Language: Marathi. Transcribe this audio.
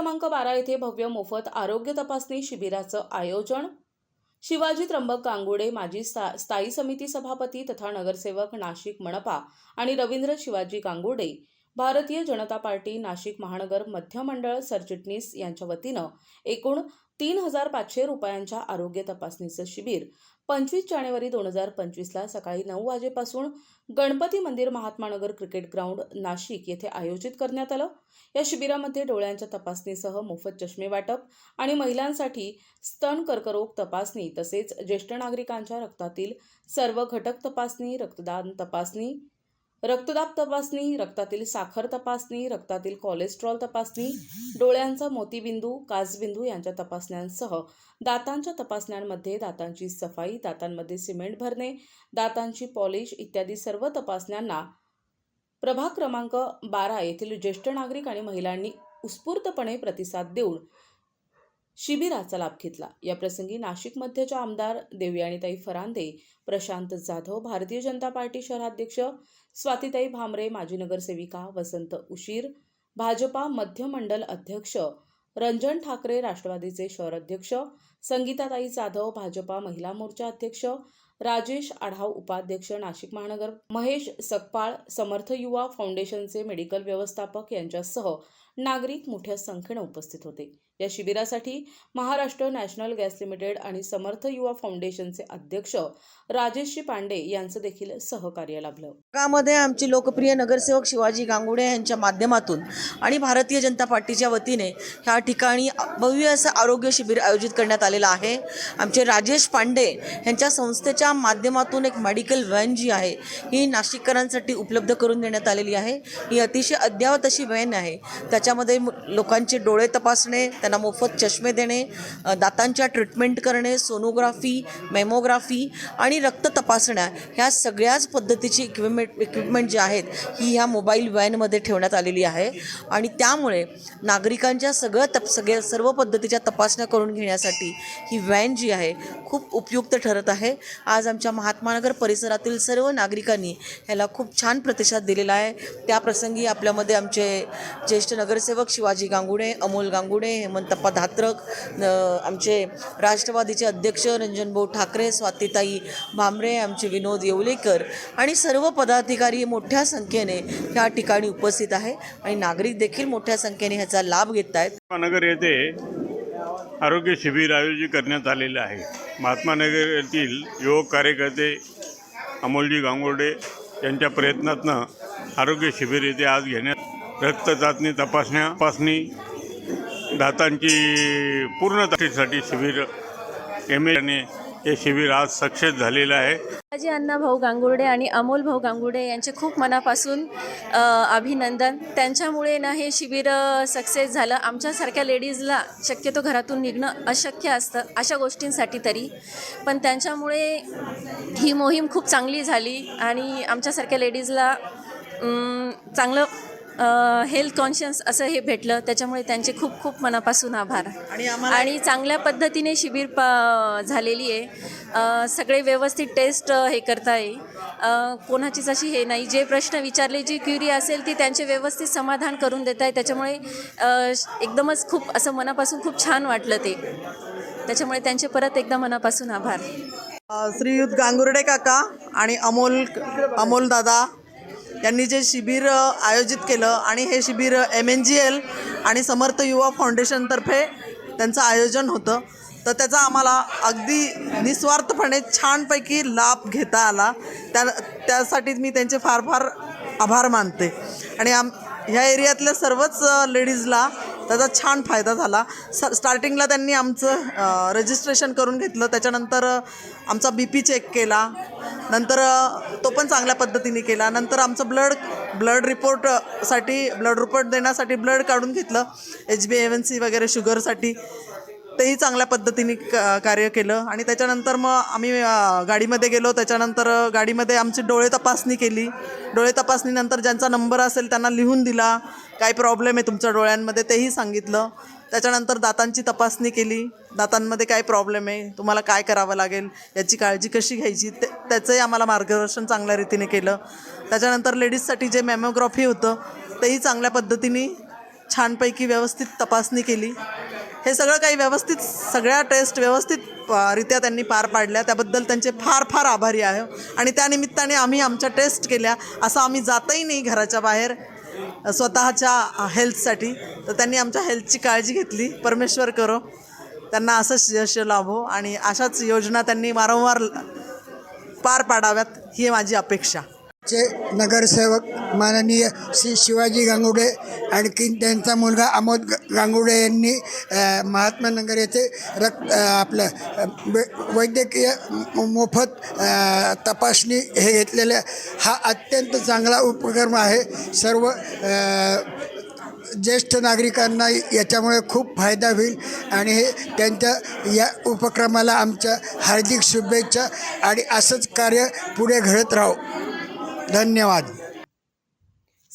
क्रमांक बारा येथे भव्य मोफत आरोग्य तपासणी शिबिराचं आयोजन. शिवाजी त्र्यंबक गांगुडे माजी स्था स्थायी समिती सभापती तथा नगरसेवक नाशिक मनपा आणि रवींद्र शिवाजी गांगुडे भारतीय जनता पार्टी नाशिक महानगर मध्य मंडळ सरचिटणीस यांच्या वतीनं एकूण तीन हजार पाचशे रुपयांच्या आरोग्य तपासणीचं शिबिर पंचवीस जानेवारी दोन हजार पंचवीसला सकाळी नऊ वाजेपासून गणपती मंदिर महात्मानगर क्रिकेट ग्राउंड नाशिक येथे आयोजित करण्यात आलं. या शिबिरामध्ये डोळ्यांच्या तपासणीसह मोफत चष्मे वाटप आणि महिलांसाठी स्तन कर्करोग तपासणी तसेच ज्येष्ठ नागरिकांच्या रक्तातील सर्व घटक तपासणी रक्तदान तपासणी रक्तदाब तपासणी रक्तातील साखर तपासणी रक्तातील कोलेस्ट्रॉल तपासणी डोळ्यांचा मोतीबिंदू काजबिंदू यांच्या तपासण्यांसह दातांच्या तपासण्यांमध्ये दातांची सफाई दातांमध्ये सिमेंट भरणे दातांची पॉलिश इत्यादी सर्व तपासण्यांना प्रभाग क्रमांक बारा येथील ज्येष्ठ नागरिक आणि महिलांनी उत्स्फूर्तपणे प्रतिसाद देऊन शिबिराचा लाभ घेतला. या प्रसंगी नाशिक आमदार देवयाणीताई फरांदे प्रशांत जाधव भारतीय जनता पार्टी शहराध्यक्ष स्वातीताई भामरे माजी नगरसेविका वसंत उशीर भाजपा मध्य मंडल अध्यक्ष रंजन ठाकरे राष्ट्रवादीचे शहर अध्यक्ष संगीताताई जाधव भाजपा महिला मोर्चा अध्यक्ष राजेश आढाव उपाध्यक्ष नाशिक महानगर महेश सकपाळ समर्थ युवा फाउंडेशनचे मेडिकल व्यवस्थापक यांच्यासह नागरिक मोठ्या संख्येने उपस्थित होते. या शिबिरासाठी महाराष्ट्र नॅशनल गॅस लिमिटेड आणि समर्थ युवा फाउंडेशनचे अध्यक्ष राजेशजी पांडे यांचं देखील सहकार्य लाभलं. गावामध्ये आमचे लोकप्रिय नगरसेवक शिवाजी गांगुडे यांच्या माध्यमातून आणि भारतीय जनता पार्टीच्या वतीने ह्या ठिकाणी भव्य असं आरोग्य शिबिर आयोजित करण्यात आलेलं आहे. आमचे राजेश पांडे यांच्या संस्थेच्या माध्यमातून एक मेडिकल व्हॅन जी आहे ही नाशिककरांसाठी उपलब्ध करून देण्यात आलेली आहे. ही अतिशय अद्ययावत अशी व्हॅन आहे. त्याच्या त्याच्यामध्ये लोकांचे डोळे तपासणे त्यांना मोफत चष्मे देणे दातांच्या ट्रीटमेंट करणे सोनोग्राफी मेमोग्राफी आणि रक्त तपासण्या ह्या सगळ्याच पद्धतीची इक्विपमेंट इक्विपमेंट जी आहेत ही ह्या मोबाईल व्हॅनमध्ये ठेवण्यात आलेली आहे. आणि त्यामुळे नागरिकांच्या सगळं तप सगळ्या सर्व पद्धतीच्या तपासण्या करून घेण्यासाठी ही व्हॅन जी आहे खूप उपयुक्त ठरत आहे. आज आमच्या महात्मानगर परिसरातील सर्व नागरिकांनी ह्याला खूप छान प्रतिसाद दिलेला आहे. त्या प्रसंगी आपल्यामध्ये आमचे ज्येष्ठ नगर नगरसेवक शिवाजी गांगुडे अमोल गांगुडे हेमंतप्पा धात्रक आमचे राष्ट्रवादीचे अध्यक्ष रंजनभाऊ ठाकरे स्वातीताई भामरे आमचे विनोद येवलेकर आणि सर्व पदाधिकारी मोठ्या संख्येने या ठिकाणी उपस्थित आहे आणि नागरिक देखील मोठ्या संख्येने ह्याचा लाभ घेत आहेत. नगर येथे आरोग्य शिबिर आयोजित करण्यात आलेले आहे. महात्मानगर येथील युवक कार्यकर्ते अमोलजी गांगोडे यांच्या प्रयत्नातनं आरोग्य शिबिर येथे आज घेण्यात रक्त चाचणी तपासण्या तपासणी दातांची पूर्ण तपासणीसाठी शिबिर एम एने हे शिबिर आज सक्सेस झालेलं आहे. माझी अण्णा भाऊ गांगुर्डे आणि अमोल भाऊ गांगुर्डे यांचे खूप मनापासून अभिनंदन. त्यांच्यामुळे ना हे शिबिर सक्सेस झालं. आमच्यासारख्या लेडीजला शक्यतो घरातून निघणं अशक्य असतं अशा गोष्टींसाठी तरी. पण त्यांच्यामुळे ही मोहीम खूप चांगली झाली आणि आमच्यासारख्या लेडीजला चांगलं हेल्थ कॉन्शियस असं हे भेटलं. त्याच्यामुळे त्यांचे खूप खूप मनापासून आभार. आणि चांगल्या पद्धतीने शिबिर प झालेली आहे. सगळे व्यवस्थित टेस्ट हे करताय. अ, कोणाचीच अशी हे नाही. जे प्रश्न विचारले जी क्युरी असेल ती त्यांचे व्यवस्थित समाधान करून देत आहे त्याच्यामुळे एकदमच खूप असं मनापासून खूप छान वाटलं ते. त्याच्यामुळे त्यांचे परत एकदा मनापासून आभार. श्रीयुत गांगुर्डे काका आणि अमोल अमोल दादा. यांनी जे शिबिर आयोजित केलं आणि हे शिबिर एम एन जी एल आणि समर्थ युवा फाउंडेशनतर्फे त्यांचं आयोजन होतं. तर त्याचा आम्हाला अगदी निस्वार्थपणे छानपैकी लाभ घेता आला. त्या त्यासाठी मी त्यांचे फार फार आभार मानते. आणि आम ह्या एरियातल्या सर्वच लेडीजला त्याचा छान फायदा झाला. स स्टार्टिंगला त्यांनी आमचं रजिस्ट्रेशन करून घेतलं. त्याच्यानंतर आमचा बी पी चेक केला. नंतर तो पण चांगल्या पद्धतीने केला. नंतर आमचं ब्लड ब्लड रिपोर्टसाठी ब्लड रिपोर्ट देण्यासाठी ब्लड काढून घेतलं. H B M N C वगैरे शुगरसाठी तेही चांगल्या पद्धतीने कार्य केलं. आणि त्याच्यानंतर मग आम्ही गाडीमध्ये गेलो. त्याच्यानंतर गाडीमध्ये आमची डोळे तपासणी केली. डोळे तपासणीनंतर ज्यांचा नंबर असेल त्यांना लिहून दिला. काय प्रॉब्लेम आहे तुमच्या डोळ्यांमध्ये? तेही सांगितलं. त्याच्यानंतर दातांची तपासणी केली. दातांमध्ये काय प्रॉब्लेम आहे? तुम्हाला काय करावं लागेल? याची काळजी कशी घ्यायची? ते त्याचंही आम्हाला मार्गदर्शन चांगल्या रीतीने केलं. त्याच्यानंतर लेडीजसाठी जे मॅमोग्राफी होतं तेही चांगल्या पद्धतीने छानपैकी व्यवस्थित तपासणी केली. हे सगळं काही व्यवस्थित सगळ्या टेस्ट व्यवस्थित रित्या त्यांनी पार पाडल्या. त्याबद्दल त्यांचे फार फार आभारी आहे. आणि त्यानिमित्ताने आम्ही आमच्या टेस्ट केल्या. असं आम्ही जातही नाही घराच्या बाहेर स्वतःच्या हेल्थसाठी तर त्यांनी आमच्या हेल्थची काळजी घेतली. परमेश्वर करो. त्यांना असंच यश लाभो. आणि अशाच योजना त्यांनी वारंवार पार पाडाव्यात ही माझी अपेक्षा. चे नगरसेवक माननीय श्री शिवाजी गांगुडे आणखीन त्यांचा मुलगा आमोद गांगुडे यांनी महात्मा नगर येथे रक्त आपलं वैद्यकीय मोफत तपासणी हे घेतलेले. हा अत्यंत चांगला उपक्रम आहे. सर्व ज्येष्ठ नागरिकांना याच्यामुळे खूप फायदा होईल आणि हे त्यांच्या या उपक्रमाला आमच्या हार्दिक शुभेच्छा आणि असंच कार्य पुढे घडत राहो. धन्यवाद.